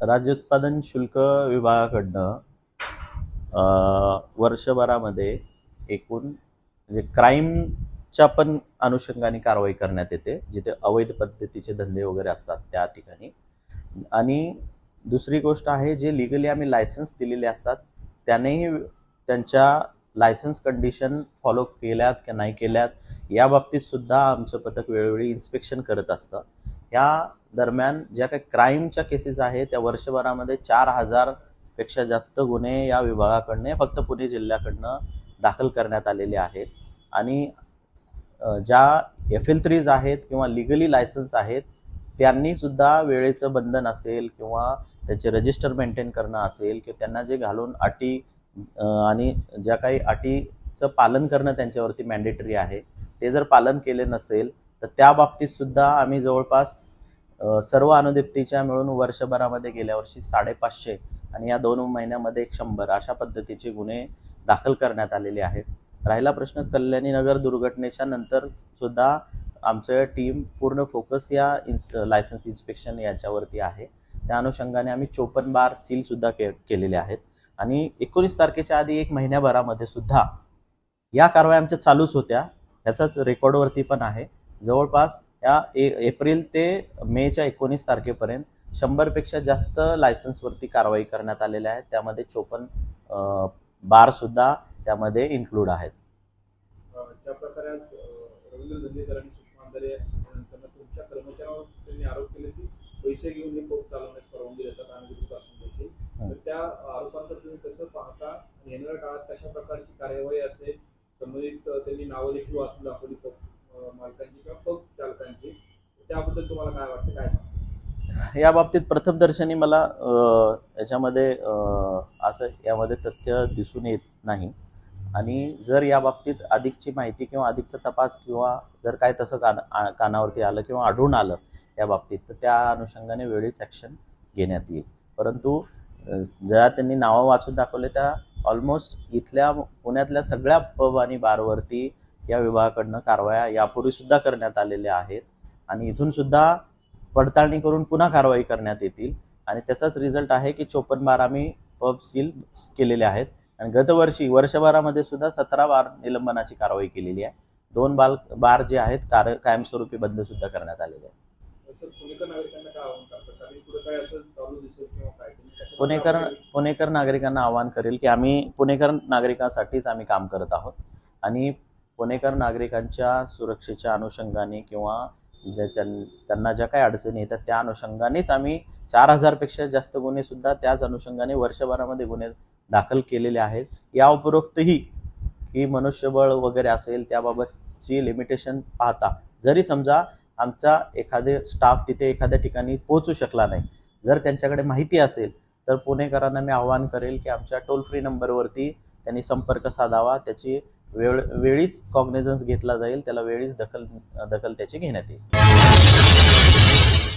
राज्य उत्पादन शुल्क विभागाकडनं वर्षभरामध्ये एकूण म्हणजे क्राईमच्या पण अनुषंगाने कारवाई करण्यात येते जिथे अवैध पद्धतीचे धंदे वगैरे असतात त्या ठिकाणी. आणि दुसरी गोष्ट आहे जे लिगली आम्ही लायसन्स दिलेले असतात त्यानेही त्यांच्या लायसन्स कंडिशन फॉलो केल्यात की नाही केल्यात या बाबतीत सुद्धा आमचं पथक वेळोवेळी इन्स्पेक्शन करत असतं. या दरम्यान ज्या काही क्राईमच्या केसेस आहेत त्या वर्षभरामध्ये चार हजारपेक्षा जास्त गुन्हे या विभागाकडनं फक्त पुणे जिल्ह्याकडनं दाखल करण्यात आलेले आहेत. आणि ज्या एफ एल थ्रीज आहेत किंवा लिगली लायसन्स आहेत त्यांनी सुद्धा वेळेचं बंधन असेल किंवा त्याचे रजिस्टर मेंटेन करणं असेल किंवा त्यांना जे घालून अटी आणि ज्या काही अटीचं पालन करणं त्यांच्यावरती मॅन्डेटरी आहे ते जर पालन केले नसेल तर त्या बाबतीत सुद्धा आम्ही जवळपास सर्व अनुदिप्तीच्या मिळून वर्षभरामध्ये गेल्या वर्षी साडेपाचशे आणि या दोन महिन्यामध्ये एक शंभर अशा पद्धतीचे गुन्हे दाखल करण्यात आलेले आहेत. राहिला प्रश्न कल्याणी नगर दुर्घटनेच्या नंतर सुद्धा आमचं टीम पूर्ण फोकस या इन्स लायसन्स इन्स्पेक्शन याच्यावरती आहे. त्या अनुषंगाने आम्ही चोपन्न बार सील सुद्धा के केलेले आहेत. आणि एकोणीस तारखेच्या आधी एक महिन्याभरामध्ये सुद्धा या कारवाई आमच्या चालूच होत्या. ह्याचाच रेकॉर्डवरती पण आहे. जवळपास या ए एप्रिल ते मेच्या एकोणीस तारखेपर्यंत शंभरपेक्षा जास्त लायसन्सवरती कारवाई करण्यात आलेल्या आहेत त्यामध्ये चोपन्न बारसुद्धा त्यामध्ये इन्क्लूड आहेत. ज्या प्रकारे रवींद्र आणि सुषमा तुमच्या कर्मचाऱ्यांवर त्यांनी आरोप केले की पैसे घेऊन हे चालवण्यास परवानगी देतात अनधिकृत असून देखील. तर त्या तुम्ही कसं पाहता आणि येणाऱ्या काळात कशा प्रकारची कार्यवाही असेल? संबंधित त्यांनी नावं देखील वाचून दाखवली. मालकांची किंवा पग चालकांची त्याबद्दल तुम्हाला काय वाटतं काय सांगता? या बाबतीत प्रथमदर्शनी मला याच्यामध्ये असं यामध्ये तथ्य दिसून येत नाही. आणि जर या बाबतीत अधिकची माहिती किंवा अधिकचा तपास किंवा जर काय तसं कान कानावरती आलं किंवा आढळून आलं या बाबतीत तर त्या अनुषंगाने वेळीच ॲक्शन घेण्यात येईल. परंतु ज्या त्यांनी नावं वाचून दाखवले त्या ऑलमोस्ट इथल्या पुण्यातल्या सगळ्या पब आणि बारवरती या विभागाकडनं कारवाया यापूर्वीसुद्धा करण्यात आलेल्या आहेत. आणि इथून सुद्धा पडताळणी करून पुन्हा कारवाई करण्यात येतील. आणि त्याचाच रिझल्ट आहे की चोपन्न बार आम्ही पब सील केलेले आहेत. आणि गतवर्षी वर्षभरामध्ये सुद्धा सतरा बार निलंबनाची कारवाई केलेली आहे. दोन बाल बार जे आहेत कार कायमस्वरूपी बंद सुद्धा करण्यात आलेले आहेत. पुणेकर पुणेकर नागरिकांना आवाहन करेल की आम्ही पुणेकर नागरिकांसाठीच आम्ही काम करत आहोत. आणि पुणेकर नागरिकांच्या सुरक्षेच्या अनुषंगाने किंवा ज्याच्या त्यांना ज्या काही अडचणी येतात त्या अनुषंगानेच आम्ही चार हजारपेक्षा जास्त गुन्हे सुद्धा त्याच अनुषंगाने वर्षभरामध्ये गुन्हे दाखल केलेले आहेत. या उपरोक्तही की मनुष्यबळ वगैरे असेल त्याबाबतची लिमिटेशन पाहता जरी समजा आमचा एखादे स्टाफ तिथे एखाद्या ठिकाणी पोहोचू शकला नाही जर त्यांच्याकडे माहिती असेल तर पुणेकरांना मी आवाहन करेल की आमच्या टोल फ्री नंबरवरती त्यांनी संपर्क साधावा त्याची वेळ वेळीच कॉग्नेझन्स घेतला जाईल त्याला वेळीच दखल दखल त्याची घेण्यात येईल.